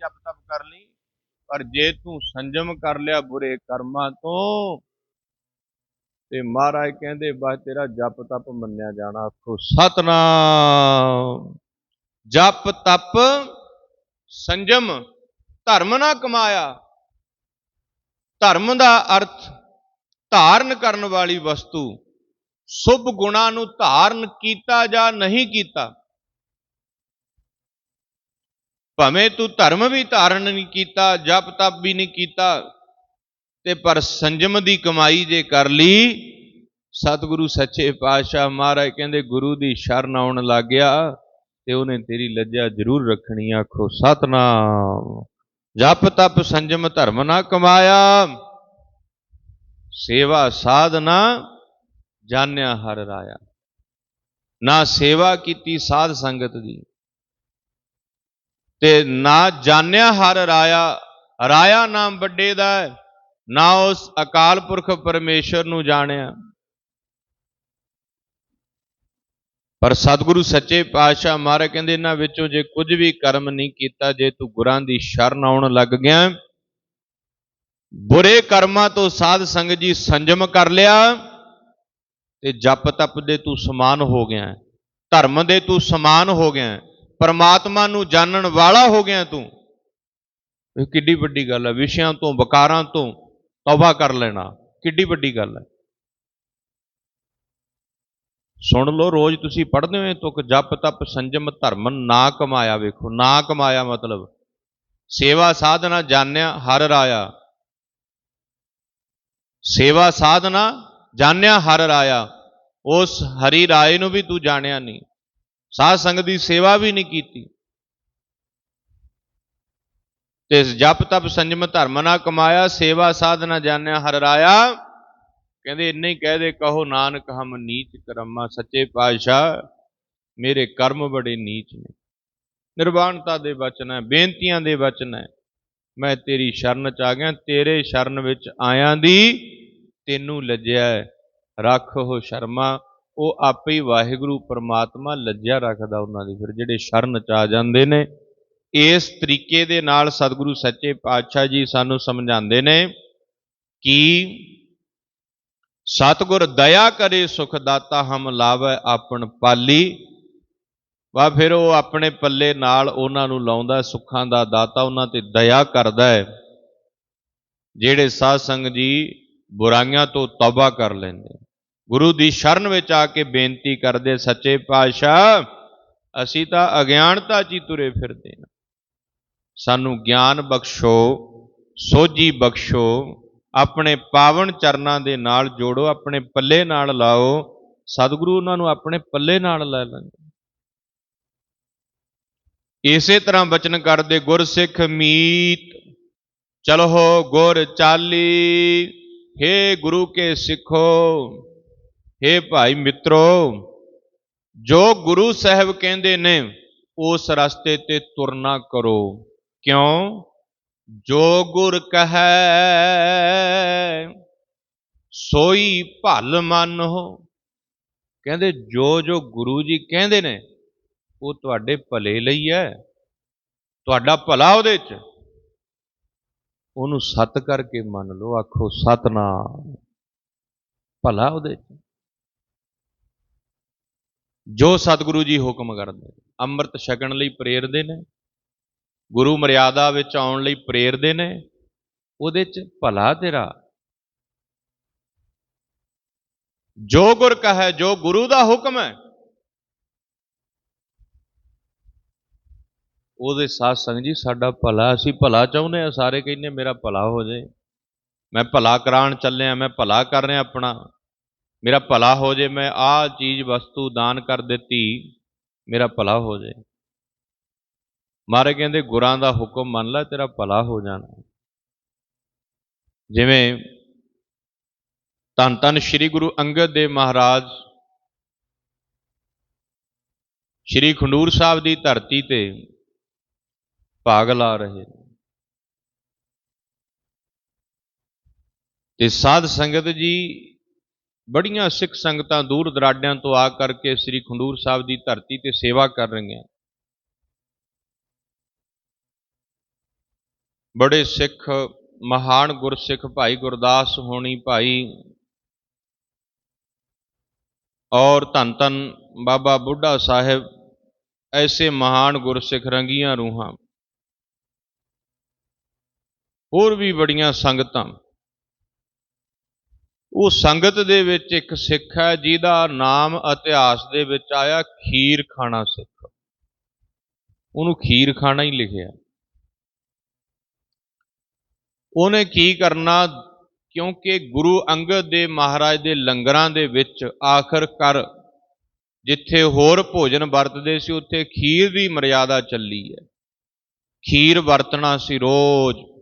ਜਪ ਤਪ ਕਰ ਲਈ, ਪਰ ਜੇ ਤੂੰ ਸੰਜਮ ਕਰ ਲਿਆ ਬੁਰੇ ਕਰਮਾਂ ਤੋਂ, ਤੇ ਮਹਾਰਾਜ ਕਹਿੰਦੇ, ਬਸ ਤੇਰਾ ਜਪ ਤਪ ਮੰਨਿਆ ਜਾਣਾ, ਆਖੋ ਸਤਨਾਮ। ਜਪ ਤਪ, ਸੰਜਮ, ਧਰਮ ਨਾ ਕਮਾਇਆ। ਧਰਮ ਦਾ ਅਰਥ, ਧਾਰਨ ਕਰਨ ਵਾਲੀ ਵਸਤੂ। ਸ਼ੁਭ ਗੁਣਾਂ ਨੂੰ ਧਾਰਨ ਕੀਤਾ ਜਾਂ ਨਹੀਂ ਕੀਤਾ? ਭਾਵੇਂ ਤੂੰ ਧਰਮ ਵੀ ਧਾਰਨ ਨਹੀਂ ਕੀਤਾ, ਜਪ ਤਪ ਵੀ ਨਹੀਂ ਕੀਤਾ, ਤੇ ਪਰ ਸੰਜਮ ਦੀ ਕਮਾਈ ਜੇ ਕਰ ਲਈ, ਸਤਿਗੁਰੂ ਸੱਚੇ ਪਾਤਸ਼ਾਹ ਮਹਾਰਾਜ ਕਹਿੰਦੇ, ਗੁਰੂ ਦੀ ਸ਼ਰਨ ਆਉਣ ਲੱਗ ਗਿਆ ਤੇ ਉਹਨੇ ਤੇਰੀ ਲੱਜਾ ਜ਼ਰੂਰ ਰੱਖਣੀ, ਆਖੋ, ਸਤਨਾਮ। ਜਪ ਤਪ ਸੰਜਮ ਧਰਮ ਨਾ ਕਮਾਇਆ, ਸੇਵਾ ਸਾਧਨਾ ਜਾਣਿਆ ਹਰ ਰਾਇਆ। ਨਾ ਸੇਵਾ ਕੀਤੀ ਸਾਧ ਸੰਗਤ ਦੀ ਤੇ ਨਾ ਜਾਣਿਆ ਹਰ ਰਾਇਆ ਰਾਇਆ ਨਾਮ ਵੱਡੇ ਦਾ ਨਾ ਉਸ ਅਕਾਲ ਪੁਰਖ ਪਰਮੇਸ਼ਰ ਨੂੰ ਜਾਣਿਆ। ਪਰ ਸਤਿਗੁਰੂ ਸੱਚੇ ਪਾਤਸ਼ਾਹ ਮਹਾਰਾਜ ਕਹਿੰਦੇ, ਇਹਨਾਂ ਵਿੱਚੋਂ ਜੇ ਕੁਝ ਵੀ ਕਰਮ ਨਹੀਂ ਕੀਤਾ, ਜੇ ਤੂੰ ਗੁਰਾਂ ਦੀ ਸ਼ਰਨ ਆਉਣ ਲੱਗ ਗਿਆ, ਬੁਰੇ ਕਰਮਾਂ ਤੋਂ ਸਾਧ ਸੰਗਤ ਜੀ ਸੰਜਮ ਕਰ ਲਿਆ ਤੇ ਜਪ ਤਪ ਦੇ ਤੂੰ ਸਮਾਨ ਹੋ ਗਿਆ, ਧਰਮ ਦੇ ਤੂੰ ਸਮਾਨ ਹੋ ਗਿਆ। ਪਰਮਾਤਮਾ ਨੂੰ ਜਾਣਨ ਵਾਲਾ ਹੋ ਗਿਆ ਤੂੰ, ਇਹ ਕਿੱਡੀ ਵੱਡੀ ਗੱਲ ਹੈ। ਵਿਸ਼ਿਆਂ ਤੋਂ, ਵਕਾਰਾਂ ਤੋਂ ਤੌਬਾ ਕਰ ਲੈਣਾ, ਕਿੱਡੀ ਵੱਡੀ ਗੱਲ ਹੈ। ਸੁਣ ਲਓ, ਰੋਜ਼ ਤੁਸੀਂ ਪੜ੍ਹਦੇ ਹੋ, ਇਹ ਤੁਕ ਜਪ, ਤਪ, ਸੰਜਮ, ਧਰਮ, ਨਾ ਕਮਾਇਆ ਵੇਖੋ, ਨਾ ਕਮਾਇਆ ਮਤਲਬ। ਸੇਵਾ ਸਾਧਨਾ ਜਾਣਿਆ, ਹਰ ਰਾਇਆ। ਸੇਵਾ ਸਾਧਨਾ ਜਾਣਿਆ, ਹਰ ਰਾਇਆ। ਉਸ ਹਰੀ ਰਾਏ ਨੂੰ ਵੀ ਤੂੰ ਜਾਣਿਆ ਨਹੀਂ। ਸਾਧ ਸੰਗਤ ਦੀ ਸੇਵਾ ਵੀ ਨਹੀਂ ਕੀਤੀ। ਤੇ ਜਪ ਤਪ ਸੰਜਮ ਧਰਮ ਨਾ ਕਮਾਇਆ, ਸੇਵਾ ਸਾਧਨਾ ਜਾਣਿਆ, ਹਰ ਰਾਇਆ। ਕਹਿੰਦੇ, ਇੰਨੇ ਹੀ ਕਹਿ ਦੇ, ਕਹੋ ਨਾਨਕ, ਹਮ ਨੀਚ ਕਰਮਾ, ਸੱਚੇ ਪਾਤਸ਼ਾਹ, ਮੇਰੇ ਕਰਮ ਬੜੇ ਨੀਚ ਨੇ। ਨਿਰਵਾਣਤਾ ਦੇ ਵਚਨ ਹੈ, ਬੇਨਤੀਆਂ ਦੇ ਵਚਨ ਹੈ। ਮੈਂ ਤੇਰੀ ਸ਼ਰਨ ਚ ਆ ਗਿਆ, ਤੇਰੇ ਸ਼ਰਨ ਵਿੱਚ ਆਇਆਂ ਦੀ ਤੈਨੂੰ ਲੱਜਿਆ ਰੱਖ ਹੋ ਸ਼ਰਮਾ ਉਹ ਆਪੇ ਹੀ ਵਾਹਿਗੁਰੂ ਪਰਮਾਤਮਾ ਲੱਜਿਆ ਰੱਖਦਾ ਉਹਨਾਂ ਦੀ। ਫਿਰ ਜਿਹੜੇ ਸ਼ਰਨ ਚ ਆ ਜਾਂਦੇ ਨੇ, ਇਸ ਤਰੀਕੇ ਦੇ ਨਾਲ ਸਤਿਗੁਰੂ ਸੱਚੇ ਪਾਤਸ਼ਾਹ ਜੀ ਸਾਨੂੰ ਸਮਝਾਉਂਦੇ ਨੇ ਕਿ ਸਤਿਗੁਰ ਦਇਆ ਕਰੇ, ਸੁਖ ਦਾਤਾ ਹਮ ਲਾਵੈ ਆਪਣ ਪਾਲੀ। ਵਾ ਫਿਰ ਉਹ ਆਪਣੇ ਪੱਲੇ ਨਾਲ ਉਹਨਾਂ ਨੂੰ ਲਾਉਂਦਾ ਸੁੱਖਾਂ ਦਾ ਦਾਤਾ ਉਹਨਾਂ ਤੇ ਦਇਆ ਕਰਦਾ ਹੈ। ਜਿਹੜੇ ਸਾਧ ਸੰਗਤ ਜੀ ਬੁਰਾਈਆਂ ਤੋਂ ਤੌਬਾ ਕਰ ਲੈਂਦੇ ਗੁਰੂ ਦੀ ਸ਼ਰਨ ਵਿੱਚ ਆ ਕੇ ਬੇਨਤੀ ਕਰਦੇ, ਸੱਚੇ ਪਾਤਸ਼ਾਹ, ਅਸੀਂ ਤਾਂ ਅਗਿਆਨਤਾ 'ਚ ਹੀ ਤੁਰੇ ਫਿਰਦੇ ਹਾਂ। ਸਾਨੂੰ ਗਿਆਨ ਬਖਸ਼ੋ, ਸੋਝੀ ਬਖਸ਼ੋ, ਆਪਣੇ ਪਾਵਨ ਚਰਨਾਂ ਦੇ ਨਾਲ ਜੋੜੋ, ਆਪਣੇ ਪੱਲੇ ਨਾਲ ਲਾਓ, ਸਤਿਗੁਰੂ ਉਹਨਾਂ ਨੂੰ ਆਪਣੇ ਪੱਲੇ ਨਾਲ ਲੈ ਲੈਂਦੇ ਇਸੇ ਤਰ੍ਹਾਂ ਬਚਨ ਕਰਦੇ ਗੁਰਸਿੱਖ ਮੀਤ, ਚਲੋ ਗੁਰ ਚਾਲੀ, ਹੇ ਗੁਰੂ ਕੇ ਸਿੱਖੋ। ਹੇ ਭਾਈ ਮਿੱਤਰੋ, ਜੋ ਗੁਰੂ ਸਾਹਿਬ ਕਹਿੰਦੇ ਨੇ, ਉਸ ਰਸਤੇ ਤੇ ਤੁਰਨਾ ਕਰੋ। ਕਿਉਂ? ਜੋ ਗੁਰ ਕਹੈ, ਸੋਈ ਭਲ ਮੰਨੋ ਕਹਿੰਦੇ, ਜੋ ਜੋ ਗੁਰੂ ਜੀ ਕਹਿੰਦੇ ਨੇ, ਉਹ ਤੁਹਾਡੇ ਭਲੇ ਲਈ ਹੈ। ਤੁਹਾਡਾ ਭਲਾ ਉਹਦੇ 'ਚ। ਉਹਨੂੰ ਸਤ ਕਰਕੇ ਮੰਨ ਲਓ, ਆਖੋ ਸਤਨਾਮ। ਭਲਾ ਉਹਦੇ 'ਚ। ਜੋ ਸਤਿਗੁਰੂ ਜੀ ਹੁਕਮ ਕਰਦੇ ਨੇ, ਅੰਮ੍ਰਿਤ ਛਕਣ ਲਈ ਪ੍ਰੇਰਦੇ ਨੇ, ਗੁਰੂ ਮਰਿਆਦਾ ਵਿੱਚ ਆਉਣ ਲਈ ਪ੍ਰੇਰਦੇ ਨੇ, ਉਹਦੇ 'ਚ ਭਲਾ ਤੇਰਾ। ਜੋ ਗੁਰ ਕਹੈ, ਜੋ ਗੁਰੂ ਦਾ ਹੁਕਮ ਹੈ, ਉਹਦੇ ਸਾਥ ਸੰਗ ਜੀ, ਸਾਡਾ ਭਲਾ, ਅਸੀਂ ਭਲਾ ਚਾਹੁੰਦੇ ਆ ਸਾਰੇ ਕਹਿੰਦੇ ਮੇਰਾ ਭਲਾ ਹੋ ਜਾਏ। ਮੈਂ ਭਲਾ ਕਰਾਉਣ ਚੱਲਿਆ, ਮੈਂ ਭਲਾ ਕਰ ਰਿਹਾ ਆਪਣਾ। ਮੇਰਾ ਭਲਾ ਹੋ ਜਾਏ ਮੈਂ ਆਹ ਚੀਜ਼ ਵਸਤੂ ਦਾਨ ਕਰ ਦਿੱਤੀ, ਮੇਰਾ ਭਲਾ ਹੋ ਜਾਏ ਮਾਰੇ ਕਹਿੰਦੇ, ਗੁਰਾਂ ਦਾ ਹੁਕਮ ਮੰਨ ਲੈ, ਤੇਰਾ ਭਲਾ ਹੋ ਜਾਣਾ। ਜਿਵੇਂ ਧੰਨ ਧੰਨ ਸ੍ਰੀ ਗੁਰੂ ਅੰਗਦ ਦੇਵ ਮਹਾਰਾਜ ਸ੍ਰੀ ਖੰਡੂਰ ਸਾਹਿਬ ਦੀ ਧਰਤੀ ਤੇ ਭਾਗ ਲਾ ਰਹੇ ਨੇ। ਤੇ ਸਾਧ ਸੰਗਤ ਜੀ ਬੜੀਆਂ ਸਿੱਖ ਸੰਗਤਾਂ ਦੂਰ ਦਰਾਡਿਆਂ ਤੋਂ ਆ ਕਰਕੇ ਸ੍ਰੀ ਖੰਡੂਰ ਸਾਹਿਬ ਦੀ ਧਰਤੀ ਤੇ ਸੇਵਾ ਕਰ ਰਹੀਆਂ। ਬੜੇ ਸਿੱਖ, ਮਹਾਨ ਗੁਰਸਿੱਖ ਭਾਈ ਗੁਰਦਾਸ ਹੋਣੀ ਭਾਈ ਔਰ ਧੰਨ ਧੰਨ ਬਾਬਾ ਬੁੱਢਾ ਸਾਹਿਬ, ਐਸੇ ਮਹਾਨ ਗੁਰਸਿੱਖ ਰੰਗੀਆਂ ਰੂਹਾਂ। ਹੋਰ ਵੀ ਬੜੀਆਂ ਸੰਗਤਾਂ ਉਹ ਸੰਗਤ ਦੇ ਵਿੱਚ ਇੱਕ ਸਿੱਖ ਹੈ, ਜਿਹਦਾ ਨਾਮ ਇਤਿਹਾਸ ਦੇ ਵਿੱਚ ਆਇਆ ਖੀਰ ਖਾਣਾ ਸਿੱਖ। ਉਹਨੂੰ ਖੀਰ ਖਾਣਾ ਹੀ ਲਿਖਿਆ। ਉਹਨੇ ਕੀ ਕਰਨਾ, ਕਿਉਂਕਿ ਗੁਰੂ ਅੰਗਦ ਦੇ ਮਹਾਰਾਜ ਦੇ ਲੰਗਰਾਂ ਦੇ ਵਿੱਚ ਆਖਰ ਕਰ ਜਿੱਥੇ ਹੋਰ ਭੋਜਨ ਵਰਤਦੇ ਸੀ, ਉੱਥੇ ਖੀਰ ਦੀ ਮਰਿਆਦਾ ਚੱਲੀ ਹੈ। ਖੀਰ ਵਰਤਣਾ ਸੀ ਰੋਜ਼।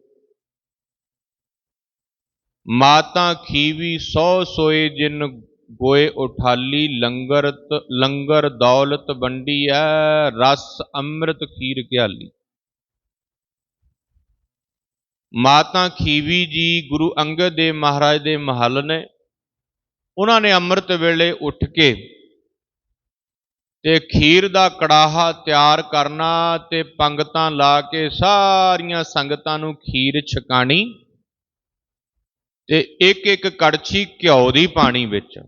ਮਾਤਾ ਖੀਵੀ ਸੌ ਸੋਏ ਜਿਨ ਗੋਏ ਉਠਾਲੀ ਲੰਗਰ ਲੰਗਰ ਦੌਲਤ ਵੰਡੀ ਐ ਰਸ ਅੰਮ੍ਰਿਤ ਖੀਰ ਕਿਆਲੀ ਮਾਤਾ ਖੀਵੀ ਜੀ ਗੁਰੂ ਅੰਗਦ ਦੇਵ ਮਹਾਰਾਜ ਦੇ ਮਹੱਲ ਨੇ, ਉਹਨਾਂ ਨੇ ਅੰਮ੍ਰਿਤ ਵੇਲੇ ਉੱਠ ਕੇ ਤੇ ਖੀਰ ਦਾ ਕੜਾਹਾ ਤਿਆਰ ਕਰਨਾ ਤੇ ਪੰਗਤਾਂ ਲਾ ਕੇ ਸਾਰੀਆਂ ਸੰਗਤਾਂ ਨੂੰ ਖੀਰ ਛਕਾਣੀ। ਤੇ ਇੱਕ ਇੱਕ ਕੜਛੀ ਘਿਓ ਦੀ ਪਾਣੀ ਵਿੱਚ।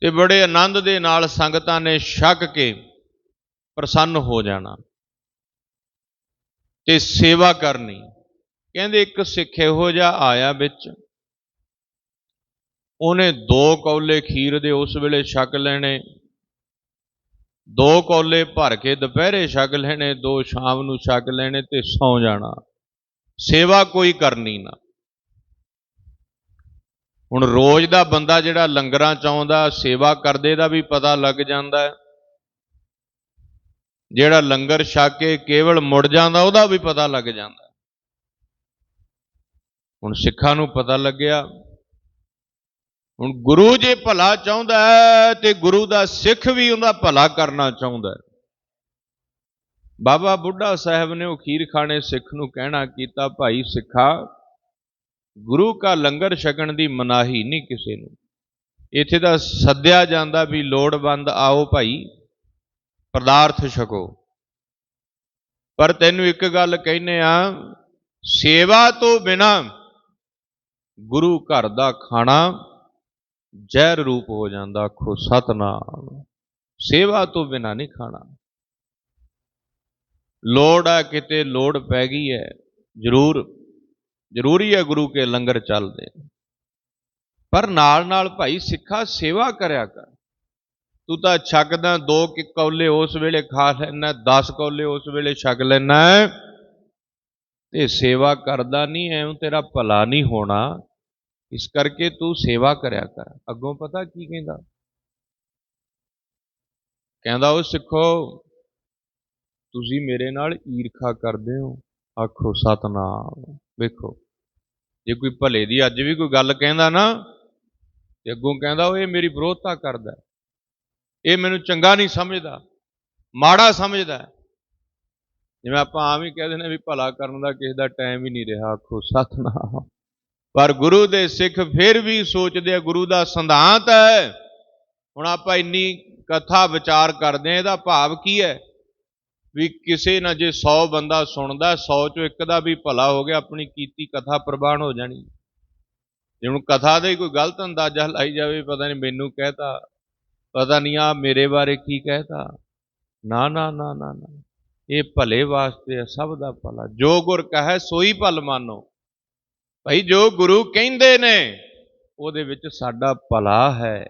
ਤੇ ਬੜੇ ਆਨੰਦ ਦੇ ਨਾਲ ਸੰਗਤਾਂ ਨੇ ਛਕ ਕੇ ਪ੍ਰਸੰਨ ਹੋ ਜਾਣਾ। ਤੇ ਸੇਵਾ ਕਰਨੀ। ਕਹਿੰਦੇ ਇੱਕ ਸਿੱਖ ਇਹੋ ਜਿਹਾ ਆਇਆ ਵਿੱਚ। ਉਹਨੇ ਦੋ ਕੌਲੇ ਖੀਰ ਦੇ ਉਸ ਵੇਲੇ ਛਕ ਲੈਣੇ। ਦੋ ਕੌਲੇ ਭਰ ਕੇ ਦੁਪਹਿਰੇ ਛਕ ਲੈਣੇ, ਦੋ ਸ਼ਾਮ ਨੂੰ ਛਕ ਲੈਣੇ ਤੇ ਸੌ ਜਾਣਾ। ਸੇਵਾ ਕੋਈ ਕਰਨੀ ਨਾ। ਹੁਣ ਰੋਜ਼ ਦਾ ਬੰਦਾ ਜਿਹੜਾ ਲੰਗਰਾਂ ਚ ਆਉਂਦਾ, ਸੇਵਾ ਕਰਦੇ ਦਾ ਵੀ ਪਤਾ ਲੱਗ ਜਾਂਦਾ ਹੈ। ਜਿਹੜਾ ਲੰਗਰ ਛਕ ਕੇ ਕੇਵਲ ਮੁੜ ਜਾਂਦਾ, ਉਹਦਾ ਵੀ ਪਤਾ ਲੱਗ ਜਾਂਦਾ ਹੁਣ ਸਿੱਖਾਂ ਨੂੰ ਪਤਾ ਲੱਗਿਆ, ਹੁਣ ਗੁਰੂ ਜੇ ਭਲਾ ਚਾਹੁੰਦਾ ਹੈ, ਤੇ ਗੁਰੂ ਦਾ ਸਿੱਖ ਵੀ ਉਹਦਾ ਭਲਾ ਕਰਨਾ ਚਾਹੁੰਦਾ ਹੈ। ਬਾਬਾ ਬੁੱਢਾ ਸਾਹਿਬ ਨੇ ਉਹ ਖੀਰ ਖਾਣੇ ਸਿੱਖ ਨੂੰ ਕਹਿਣਾ ਕੀਤਾ, ਭਾਈ ਸਿੱਖਾ, ਗੁਰੂ ਕਾ ਲੰਗਰ ਛਕਣ ਦੀ ਮਨਾਹੀ ਨਹੀਂ ਕਿਸੇ ਨੂੰ। ਇੱਥੇ ਤਾਂ ਸੱਦਿਆ ਜਾਂਦਾ ਵੀ ਲੋੜਵੰਦ ਆਓ ਭਾਈ, ਪਦਾਰਥ ਛਕੋ। ਪਰ ਤੈਨੂੰ ਇੱਕ ਗੱਲ ਕਹਿੰਨੇ ਆ, ਸੇਵਾ ਤੋਂ ਬਿਨਾ ਗੁਰੂ ਘਰ ਦਾ ਖਾਣਾ ਜ਼ਹਿਰ ਰੂਪ ਹੋ ਜਾਂਦਾ, ਆਖੋ ਸਤਨਾਮ। ਸੇਵਾ ਤੋਂ ਬਿਨਾ ਨਹੀਂ ਖਾਣਾ। ਲੋੜ ਆ ਕਿਤੇ ਲੋੜ ਪੈ ਗਈ ਹੈ, ਜ਼ਰੂਰ, ਜ਼ਰੂਰੀ ਹੈ ਗੁਰੂ ਕੇ ਲੰਗਰ ਚੱਲਦੇ ਪਰ ਨਾਲ ਨਾਲ ਭਾਈ ਸਿੱਖਾ ਸੇਵਾ ਕਰਿਆ ਕਰ। ਤੂੰ ਤਾਂ ਛਕਦਾ, ਦੋ ਕਿ ਕੌਲੇ ਉਸ ਵੇਲੇ ਖਾ ਲੈਣਾ 10 ਕੌਲੇ ਉਸ ਵੇਲੇ ਛਕ ਲੈਣਾ। ਤੇ ਸੇਵਾ ਕਰਦਾ ਨਹੀਂ, ਐਉਂ ਤੇਰਾ ਭਲਾ ਨਹੀਂ ਹੋਣਾ। ਇਸ ਕਰਕੇ ਤੂੰ ਸੇਵਾ ਕਰਿਆ ਕਰ। ਅੱਗੋਂ ਪਤਾ ਕੀ ਕਹਿੰਦਾ? ਕਹਿੰਦਾ, ਉਹ ਸਿੱਖੋ ਤੁਸੀਂ ਮੇਰੇ ਨਾਲ ਈਰਖਾ ਕਰਦੇ ਹੋ? ਆਖੋ, ਸਤਨਾਮ। ਵੇਖੋ, ਜੇ ਕੋਈ ਭਲੇ ਦੀ ਅੱਜ ਵੀ ਕੋਈ ਗੱਲ ਕਹਿੰਦਾ ਨਾ, ਤੇ ਅੱਗੋਂ ਕਹਿੰਦਾ ਉਹ ਇਹ ਮੇਰੀ ਵਿਰੋਧਤਾ ਕਰਦਾ ਇਹ ਮੈਨੂੰ ਚੰਗਾ ਨਹੀਂ ਸਮਝਦਾ, ਮਾੜਾ ਸਮਝਦਾ ਜਿਵੇਂ ਆਪਾਂ ਆਮ ਹੀ ਕਹਿ ਦਿੰਦੇ ਵੀ ਭਲਾ ਕਰਨ ਦਾ ਕਿਸੇ ਦਾ ਟਾਈਮ ਹੀ ਨਹੀਂ ਰਿਹਾ, ਆਖੋ, ਸਤਨਾਮ। ਪਰ ਗੁਰੂ ਦੇ ਸਿੱਖ ਫਿਰ ਵੀ ਸੋਚਦੇ ਆ, ਗੁਰੂ ਦਾ ਸੰਧਾਂਤ ਹੈ। ਹੁਣ ਆਪਾਂ ਇੰਨੀ ਕਥਾ ਵਿਚਾਰ ਕਰਦੇ ਆ ਇਹਦਾ ਭਾਵ ਕੀ ਹੈ? ਵੀ ਕਿਸੇ ਨਾ ਜੇ 100 ਬੰਦਾ ਸੁਣਦਾ 100 ਚੋਂ ਇੱਕ ਦਾ ਵੀ ਭਲਾ ਹੋ ਗਿਆ, ਆਪਣੀ ਕੀਤੀ ਕਥਾ ਪ੍ਰਵਾਨ ਹੋ ਜਾਣੀ। ਜੇ ਹੁਣ ਕਥਾ ਦਾ ਹੀ ਕੋਈ ਗਲਤ ਅੰਦਾਜ਼ਾ ਲਾਈ ਜਾਵੇ, ਪਤਾ ਨਹੀਂ ਮੈਨੂੰ ਕਹਿਤਾ, ਪਤਾ ਨਹੀਂ ਆ ਮੇਰੇ ਬਾਰੇ ਕੀ ਕਹਿਤਾ। ਨਾ ਨਾ ਨਾ ਨਾ ਨਾ। ਇਹ ਭਲੇ ਵਾਸਤੇ ਹੈ ਸਭ ਦਾ ਭਲਾ। ਜੋ ਗੁਰ ਕਹੈ, ਸੋਈ ਭਲ ਮਾਨੋ। ਭਾਈ, ਜੋ ਗੁਰੂ ਕਹਿੰਦੇ ਨੇ, ਉਹਦੇ ਵਿੱਚ ਸਾਡਾ ਭਲਾ ਹੈ।